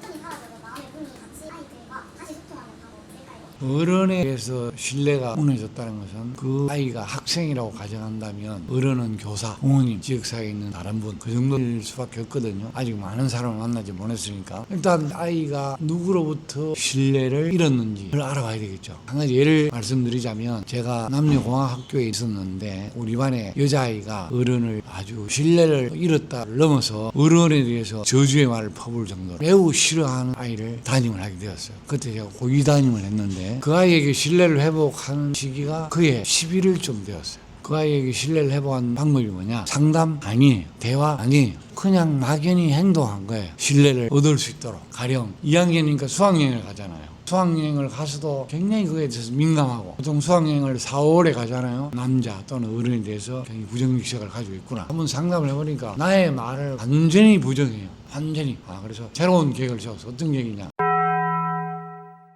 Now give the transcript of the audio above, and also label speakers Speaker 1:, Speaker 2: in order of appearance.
Speaker 1: 감정이 사
Speaker 2: 어른에 대해서 신뢰가 무너졌다는 것은 그 아이가 학생이라고 가정한다면 어른은 교사, 부모님, 지역사회에 있는 다른 분 그 정도일 수밖에 없거든요. 아직 많은 사람을 만나지 못했으니까 일단 아이가 누구로부터 신뢰를 잃었는지를 알아봐야 되겠죠. 한 가지 예를 말씀드리자면 제가 남녀공학학교에 있었는데 우리 반에 여자아이가 어른을 아주 신뢰를 잃었다를 넘어서 어른에 대해서 저주의 말을 퍼부을 정도로 매우 싫어하는 아이를 담임을 하게 되었어요. 그때 제가 고위 담임을 했는데 그 아이에게 신뢰를 회복하는 시기가 그해 11일쯤 되었어요. 그 아이에게 신뢰를 회복한 방법이 뭐냐? 상담 아니에요. 대화 아니에요. 그냥 막연히 행동한 거예요. 신뢰를 얻을 수 있도록. 가령 2학년이니까 수학여행을 가잖아요. 수학여행을 가서도 굉장히 그거에 대해서 민감하고 보통 수학여행을 4, 5월에 가잖아요. 남자 또는 어른에 대해서 굉장히 부정적 시각을 가지고 있구나. 한번 상담을 해보니까 나의 말을 완전히 부정해요. 완전히. 아, 그래서 새로운 계획을 세웠어. 어떤 계획이냐.